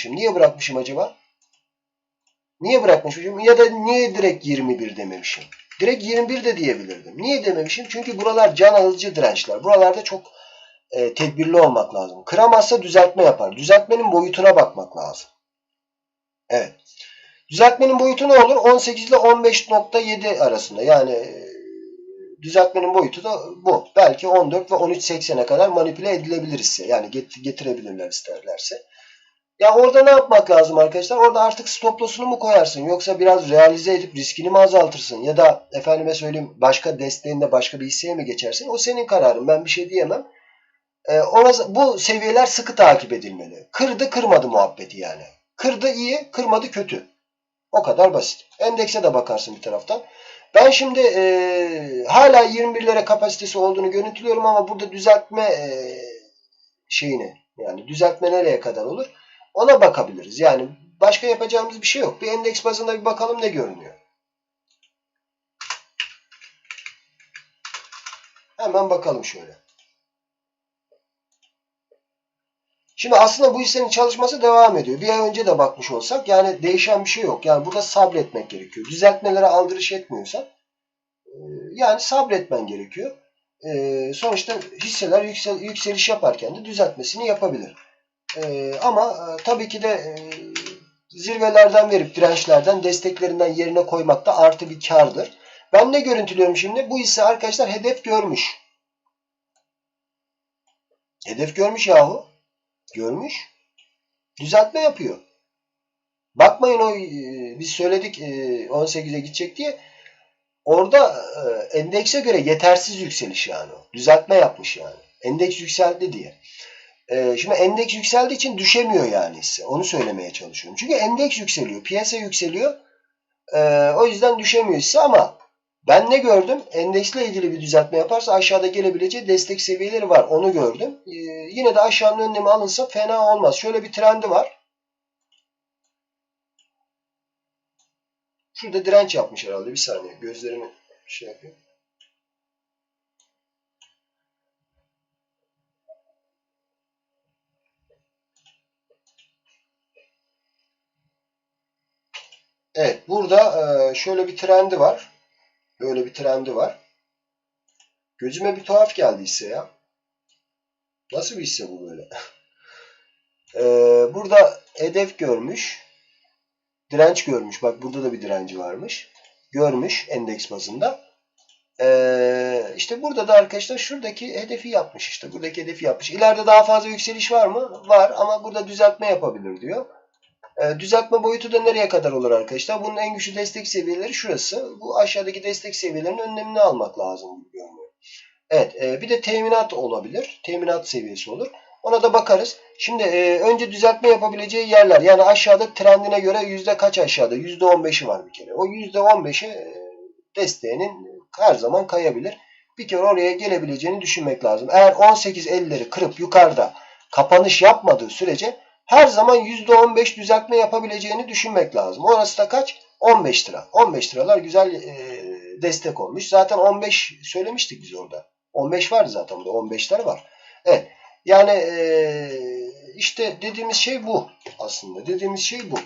bırakmışım. Niye bırakmışım acaba? Niye bırakmışım? Ya da niye direkt 21 dememişim? Direkt 21 de diyebilirdim. Niye dememişim? Çünkü buralar can alıcı dirençler. Buralarda çok e, tedbirli olmak lazım. Kıramazsa düzeltme yapar. Düzeltmenin boyutuna bakmak lazım. Evet. Düzeltmenin boyutu ne olur? 18 ile 15.7 arasında. Yani e, düzeltmenin boyutu da bu. Belki 14 ve 13.80'e kadar manipüle edilebilir ise. Yani getirebilirler isterlerse. Ya orada ne yapmak lazım arkadaşlar? Orada artık stop loss'unu mu koyarsın? Yoksa biraz realize edip riskini mi azaltırsın? Ya da efendime söyleyeyim başka desteğinde başka bir hisseye mi geçersin? O senin kararın. Ben bir şey diyemem. Ee, orası, bu seviyeler sıkı takip edilmeli. Kırdı kırmadı muhabbeti yani. Kırdı iyi, kırmadı kötü. O kadar basit. Endekse de bakarsın bir taraftan. Ben şimdi e, hala 21'lere kapasitesi olduğunu görüntülüyorum ama burada düzeltme e, şeyini yani düzeltme nereye kadar olur? Ona bakabiliriz. Yani başka yapacağımız bir şey yok. Bir endeks bazında bir bakalım ne görünüyor. Hemen bakalım şöyle. Şimdi aslında bu hissenin çalışması devam ediyor. Bir ay önce de bakmış olsak yani değişen bir şey yok. Yani burada sabretmek gerekiyor. Düzeltmelere aldırış etmiyorsan e, yani sabretmen gerekiyor. E, sonuçta hisseler yüksel, yükseliş yaparken de düzeltmesini yapabilir. E, ama tabii ki de zirvelerden verip dirençlerden desteklerinden yerine koymak da artı bir kardır. Ben ne görüntülüyorum şimdi? Bu hisse arkadaşlar hedef görmüş. Hedef görmüş yahu. Görmüş. Düzeltme yapıyor. Bakmayın o e, biz söyledik 18'e gidecek diye. Orada e, endekse göre yetersiz yükseliş yani o. Düzeltme yapmış yani. Endeks yükseldi diye. E, şimdi endeks yükseldiği için düşemiyor yani hisse. Onu söylemeye çalışıyorum. Çünkü endeks yükseliyor. Piyasa yükseliyor. O yüzden düşemiyor hisse ama ben ne gördüm? Endeksle ilgili bir düzeltme yaparsa aşağıda gelebileceği destek seviyeleri var. Onu gördüm. Ee, yine de aşağının önlemi alınsa fena olmaz. Şöyle bir trendi var. Şurada direnç yapmış herhalde. Bir saniye. Gözlerimi şey yapayım. Evet. Burada e, şöyle bir trendi var. Böyle bir trendi var. Gözüme bir tuhaf geldi hisse ya. Nasıl bir hisse bu böyle? ee, burada hedef görmüş. Direnç görmüş. Bak burada da bir direnci varmış. Görmüş endeks bazında. Ee, işte burada da arkadaşlar şuradaki hedefi yapmış. işte buradaki hedefi yapmış. İleride daha fazla yükseliş var mı? Var ama burada düzeltme yapabilir diyor. E, düzeltme boyutu da nereye kadar olur arkadaşlar? Bunun en güçlü destek seviyeleri şurası. Bu aşağıdaki destek seviyelerinin önlemini almak lazım görünüyor. Evet e, bir de teminat olabilir. Teminat seviyesi olur. Ona da bakarız. Şimdi e, önce düzeltme yapabileceği yerler. Yani aşağıda trendine göre yüzde kaç aşağıda? Yüzde on beşi var bir kere. O yüzde on beşi desteğinin her zaman kayabilir. Bir kere oraya gelebileceğini düşünmek lazım. Eğer 18.50'leri kırıp yukarıda kapanış yapmadığı sürece her zaman %15 düzeltme yapabileceğini düşünmek lazım. Orası da kaç? 15 lira. 15 liralar güzel e, destek olmuş. Zaten 15 söylemiştik biz orada. 15 vardı zaten burada. 15'ler var. Evet. Yani e, işte dediğimiz şey bu aslında. Dediğimiz şey bu.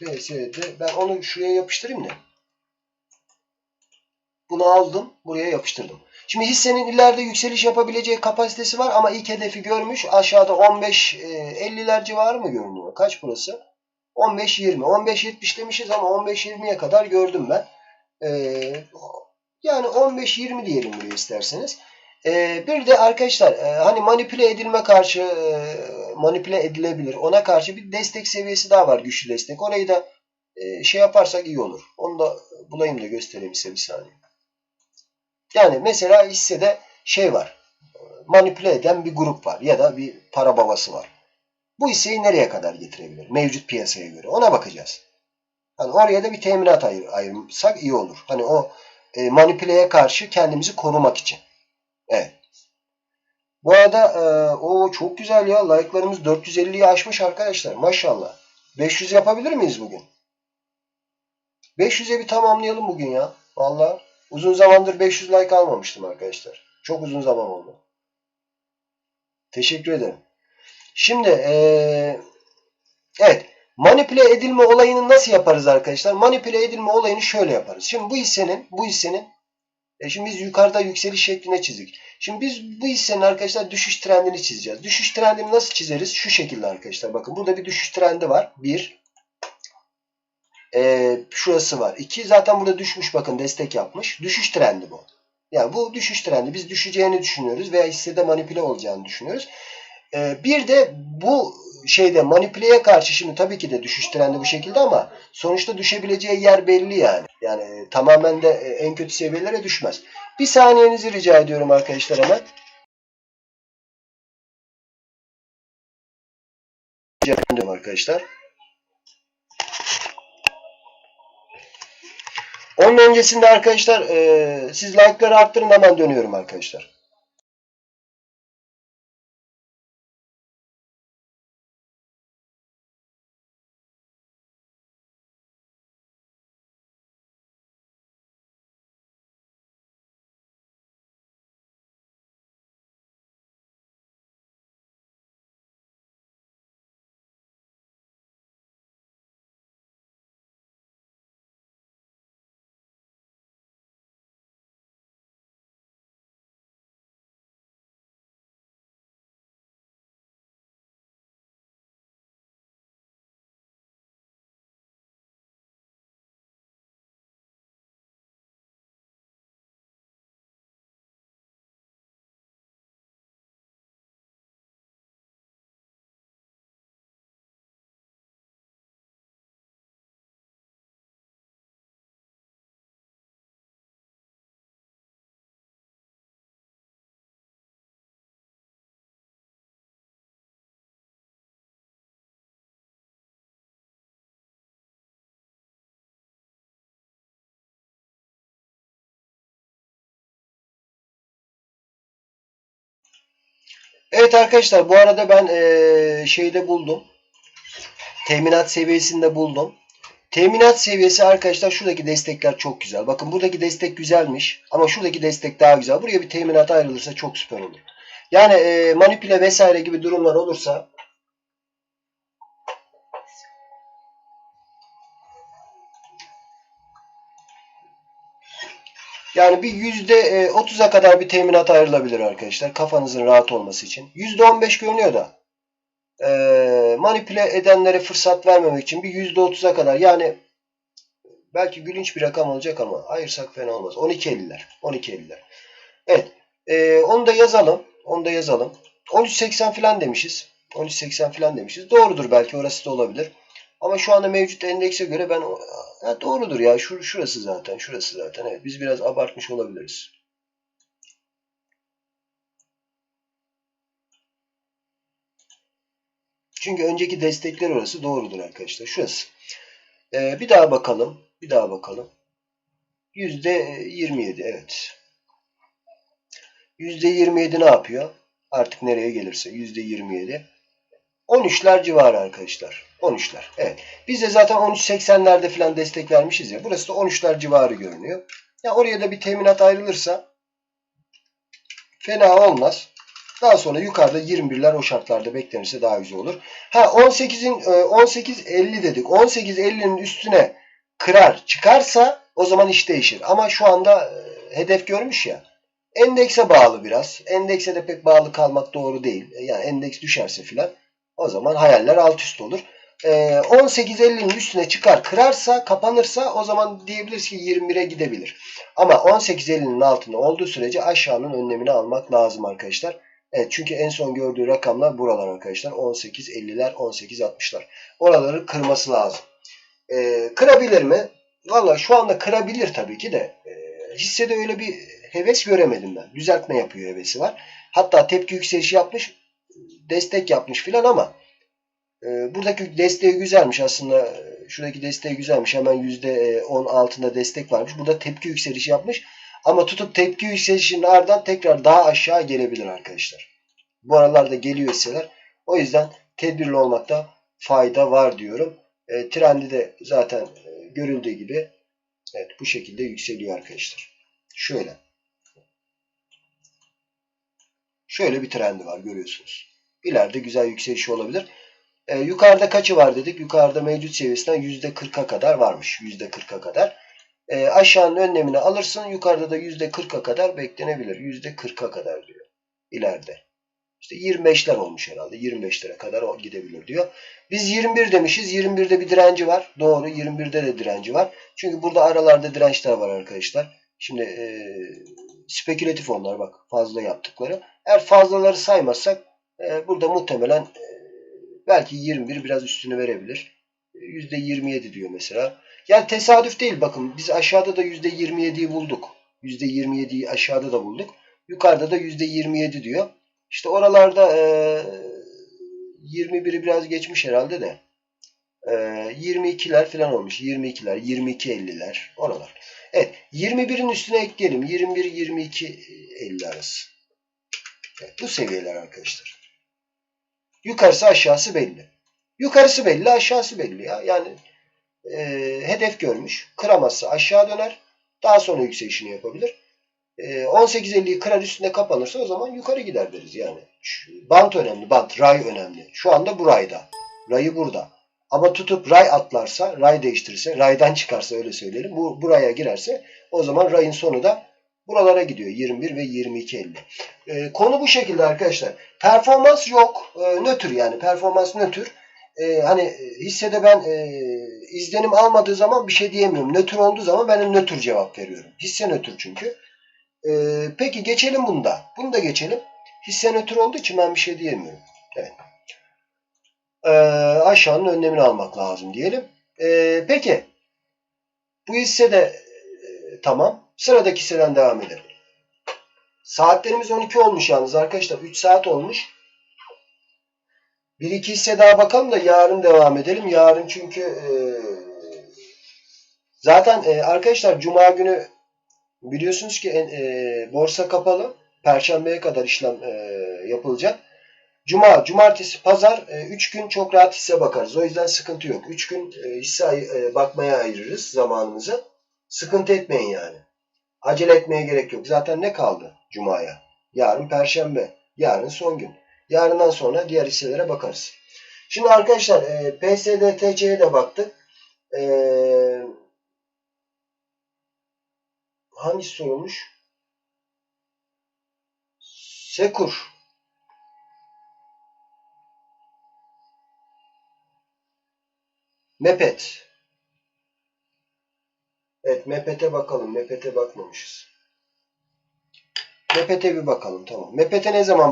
BSD ben onu şuraya yapıştırayım da. Bunu aldım. Buraya yapıştırdım. Şimdi hissenin ileride yükseliş yapabileceği kapasitesi var ama ilk hedefi görmüş. Aşağıda 15-50'ler e, civarı mı görünüyor? Kaç burası? 15-20. 15-70 demişiz ama 15-20'ye kadar gördüm ben. Ee, yani 15-20 diyelim buraya isterseniz. Ee, bir de arkadaşlar e, hani manipüle edilme karşı e, manipüle edilebilir. Ona karşı bir destek seviyesi daha var. Güçlü destek. Orayı da e, şey yaparsak iyi olur. Onu da bulayım da göstereyim size bir saniye. Yani mesela hissede şey var. Manipüle eden bir grup var ya da bir para babası var. Bu hisseyi nereye kadar getirebilir? Mevcut piyasaya göre. Ona bakacağız. Hani oraya da bir teminat ayır, ayırsak iyi olur. Hani o e, manipüleye karşı kendimizi korumak için. Evet. Bu arada e, o çok güzel ya. Like'larımız 450'yi aşmış arkadaşlar. Maşallah. 500 yapabilir miyiz bugün? 500'e bir tamamlayalım bugün ya. Vallahi. Uzun zamandır 500 like almamıştım arkadaşlar. Çok uzun zaman oldu. Teşekkür ederim. Şimdi ee, Evet. Manipüle edilme olayını nasıl yaparız arkadaşlar? Manipüle edilme olayını şöyle yaparız. Şimdi bu hissenin bu hissenin e şimdi biz yukarıda yükseliş şekline çizdik. Şimdi biz bu hissenin arkadaşlar düşüş trendini çizeceğiz. Düşüş trendini nasıl çizeriz? Şu şekilde arkadaşlar. Bakın burada bir düşüş trendi var. 1 e, şurası var. 2 zaten burada düşmüş bakın destek yapmış. Düşüş trendi bu. Yani bu düşüş trendi. Biz düşeceğini düşünüyoruz veya hissede manipüle olacağını düşünüyoruz. E, bir de bu şeyde manipüleye karşı şimdi tabii ki de düşüş trendi bu şekilde ama sonuçta düşebileceği yer belli yani. Yani e, tamamen de e, en kötü seviyelere düşmez. Bir saniyenizi rica ediyorum arkadaşlar hemen. arkadaşlar. Onun öncesinde arkadaşlar e, siz like'ları arttırın hemen dönüyorum arkadaşlar. Evet arkadaşlar bu arada ben ee, şeyde buldum. Teminat seviyesinde buldum. Teminat seviyesi arkadaşlar şuradaki destekler çok güzel. Bakın buradaki destek güzelmiş ama şuradaki destek daha güzel. Buraya bir teminat ayrılırsa çok süper olur. Yani e, manipüle vesaire gibi durumlar olursa Yani bir yüzde otuza kadar bir teminat ayrılabilir arkadaşlar. Kafanızın rahat olması için. Yüzde on beş görünüyor da e, manipüle edenlere fırsat vermemek için bir yüzde otuza kadar yani belki gülünç bir rakam olacak ama ayırsak fena olmaz. 12.50'ler. 12.50'ler. Evet. E, onu da yazalım. Onu da yazalım. 13.80 falan demişiz. 13.80 falan demişiz. Doğrudur belki orası da olabilir. Ama şu anda mevcut endekse göre ben ya doğrudur ya. Şur, şurası zaten. Şurası zaten. Evet. Biz biraz abartmış olabiliriz. Çünkü önceki destekler orası doğrudur arkadaşlar. Şurası. Ee, bir daha bakalım. Bir daha bakalım. %27 evet. %27 ne yapıyor? Artık nereye gelirse %27. 13'ler civarı arkadaşlar. 13'ler. Evet. Biz de zaten 13.80'lerde falan destek vermişiz ya. Burası da 13'ler civarı görünüyor. Ya oraya da bir teminat ayrılırsa fena olmaz. Daha sonra yukarıda 21'ler o şartlarda beklenirse daha güzel olur. Ha 18'in 18.50 e, dedik. 18.50'nin üstüne kırar çıkarsa o zaman iş değişir. Ama şu anda e, hedef görmüş ya. Endekse bağlı biraz. Endekse de pek bağlı kalmak doğru değil. Yani endeks düşerse filan o zaman hayaller alt üst olur. 18.50'nin ee, üstüne çıkar kırarsa kapanırsa o zaman diyebiliriz ki 21'e gidebilir. Ama 18.50'nin altında olduğu sürece aşağının önlemini almak lazım arkadaşlar. Evet çünkü en son gördüğü rakamlar buralar arkadaşlar. 18.50'ler 18.60'lar. Oraları kırması lazım. Ee, kırabilir mi? Valla şu anda kırabilir tabii ki de. Ee, hissede öyle bir heves göremedim ben. Düzeltme yapıyor hevesi var. Hatta tepki yükselişi yapmış. Destek yapmış filan ama e, buradaki desteği güzelmiş aslında. Şuradaki desteği güzelmiş. Hemen %10 altında destek varmış. Burada tepki yükselişi yapmış. Ama tutup tepki yükselişinin ardından tekrar daha aşağı gelebilir arkadaşlar. Bu aralarda geliyor hisseler. O yüzden tedbirli olmakta fayda var diyorum. E, trendi de zaten e, görüldüğü gibi evet bu şekilde yükseliyor arkadaşlar. Şöyle. Şöyle bir trendi var görüyorsunuz. İleride güzel yükseliş olabilir. E, yukarıda kaçı var dedik? Yukarıda mevcut seviyesinden %40'a kadar varmış. %40'a kadar. E, aşağının önlemini alırsın. Yukarıda da %40'a kadar beklenebilir. %40'a kadar diyor. İleride. İşte 25'ler olmuş herhalde. 25'lere kadar gidebilir diyor. Biz 21 demişiz. 21'de bir direnci var. Doğru. 21'de de direnci var. Çünkü burada aralarda dirençler var arkadaşlar. Şimdi e, spekülatif onlar bak fazla yaptıkları. Eğer fazlaları saymazsak e, burada muhtemelen e, belki 21 biraz üstünü verebilir. E, %27 diyor mesela. Yani tesadüf değil bakın biz aşağıda da %27'yi bulduk. %27'yi aşağıda da bulduk. Yukarıda da %27 diyor. İşte oralarda e, 21'i biraz geçmiş herhalde de. E, 22'ler falan olmuş. 22'ler, 22-50'ler oralar. Evet 21'in üstüne ekleyelim. 21-22-50 arası. Evet, bu seviyeler arkadaşlar. Yukarısı aşağısı belli. Yukarısı belli aşağısı belli ya. Yani e, hedef görmüş. Kıramazsa aşağı döner. Daha sonra yükselişini yapabilir. E, 18.50'yi kırar üstünde kapanırsa o zaman yukarı gider deriz yani. Bant önemli. Bant. Ray önemli. Şu anda bu rayda. Rayı burada. Ama tutup ray atlarsa, ray değiştirirse, raydan çıkarsa öyle söyleyelim. Bu buraya girerse o zaman rayın sonu da buralara gidiyor. 21 ve 22.50. E, konu bu şekilde arkadaşlar. Performans yok. E, nötr yani. Performans nötr. E, hani e, hissede ben e, izlenim almadığı zaman bir şey diyemiyorum. Nötr olduğu zaman ben nötr cevap veriyorum. Hisse nötr çünkü. E, peki geçelim bunda. Bunu da geçelim. Hisse nötr olduğu için ben bir şey diyemiyorum. Evet. E, aşağının önlemini almak lazım diyelim. E, peki. Bu hisse de e, tamam. Sıradaki hisseden devam edelim. Saatlerimiz 12 olmuş yalnız arkadaşlar. 3 saat olmuş. Bir iki hisse daha bakalım da yarın devam edelim. Yarın çünkü e, zaten e, arkadaşlar Cuma günü biliyorsunuz ki e, borsa kapalı. Perşembeye kadar işlem e, yapılacak. Cuma, cumartesi, pazar 3 gün çok rahat hisse bakarız. O yüzden sıkıntı yok. 3 gün e, hisse e, bakmaya ayırırız zamanımızı. Sıkıntı etmeyin yani. Acele etmeye gerek yok. Zaten ne kaldı Cuma'ya? Yarın Perşembe. Yarın son gün. Yarından sonra diğer hisselere bakarız. Şimdi arkadaşlar e, PSD TC'ye de baktık. E, hangisi sorulmuş? Sekur. Mepet. Evet Mepet'e bakalım. Mepet'e bakmamışız. Mepet'e bir bakalım tamam. Mepet'e ne zaman